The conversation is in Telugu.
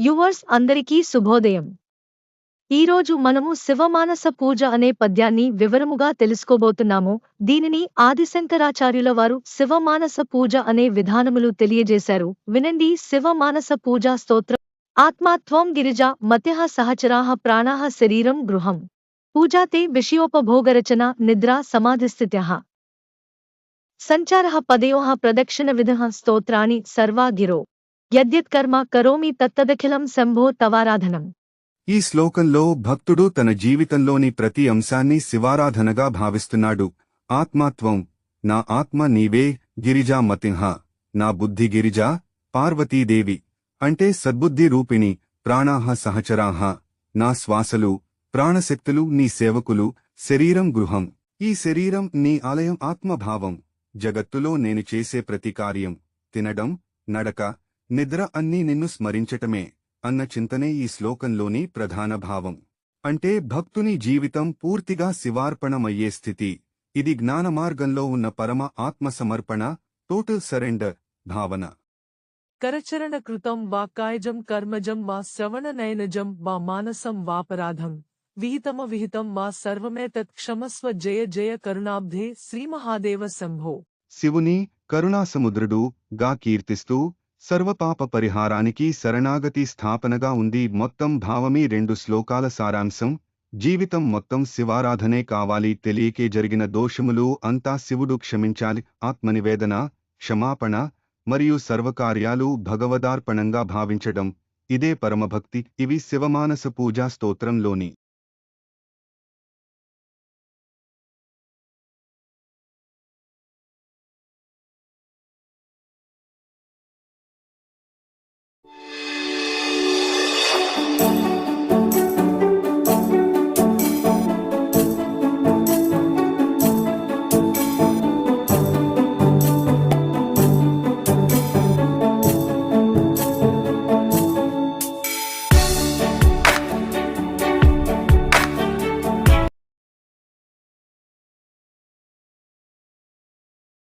యువర్స్ అందరికీ శుభోదయం. ఈరోజు మనము శివమానస పూజ అనే పద్యాన్ని వివరముగా తెలుసుకోబోతున్నాము. దీనిని ఆదిశంకరాచార్యుల వారు శివమానస పూజ అనే విధానములు తెలియజేశారు. వినండి శివమానస పూజా స్తోత్రం. ఆత్మాత్వం గిరిజ మత్యః సహచరాహ ప్రాణాహ శరీరం గృహం. పూజాతే విషయోపభోగరచన నిద్రా సంచార పదయోహ ప్రదక్షిణ విధ స్తోత్రాణి సర్వా గిరో యద్యత్కర్మ కరోమి తత్తదఖిలం శంభో తవారాధనం. ఈ శ్లోకంలో భక్తుడు తన జీవితంలోని ప్రతి అంశాన్ని శివారాధనగా భావిస్తున్నాడు. ఆత్మాత్వం నా ఆత్మ నీవే గిరిజా మతింహ నా బుద్ధి గిరిజా పార్వతీదేవి అంటే సద్బుద్ధి రూపిణి ప్రాణాహ సహచరాహ నా శ్వాసలు ప్రాణశక్తులు నీ సేవకులు శరీరం గృహం. ఈ శరీరం నీ ఆలయం ఆత్మభావం. జగత్తులో నేను చేసే ప్రతి కార్యం తినడం నడక నిద్ర అన్నీ నిన్ను స్మరించటమే అన్న చింతనే ఈ శ్లోకంలోని ప్రధాన భావం. అంటే భక్తుని జీవితం పూర్తిగా శివార్పణమయ్యే స్థితి. ఇది జ్ఞానమార్గంలో ఉన్న పరమ ఆత్మసమర్పణ టోటల్ సరెండర్ భావన. కరచరణ కృతం వా కాయజం కర్మజం వా శ్రవణ నయనజం వా మానసం వాపరాధం విహితమ విహితం వా సర్వమే క్షమస్వ జయ జయ కరుణాబ్ధే శ్రీమహాదేవ శంభో. శివుని కరుణాసముద్రుడు గా కీర్తిస్తూ సర్వపాప పరిహారానికి శరణాగతి స్థాపనగా ఉంది. మొత్తం భావమి రెండు శ్లోకాల సారాంశం. జీవితం మొత్తం శివారాధనే కావాలి. తెలియకే జరిగిన దోషములు అంతా శివుడు క్షమించాలి. ఆత్మనివేదన క్షమాపణ మరియు సర్వకార్యాలు భగవదార్పణంగా భావించడం. ఇదే పరమభక్తి. ఇవి శివమానస పూజా స్తోత్రంలోని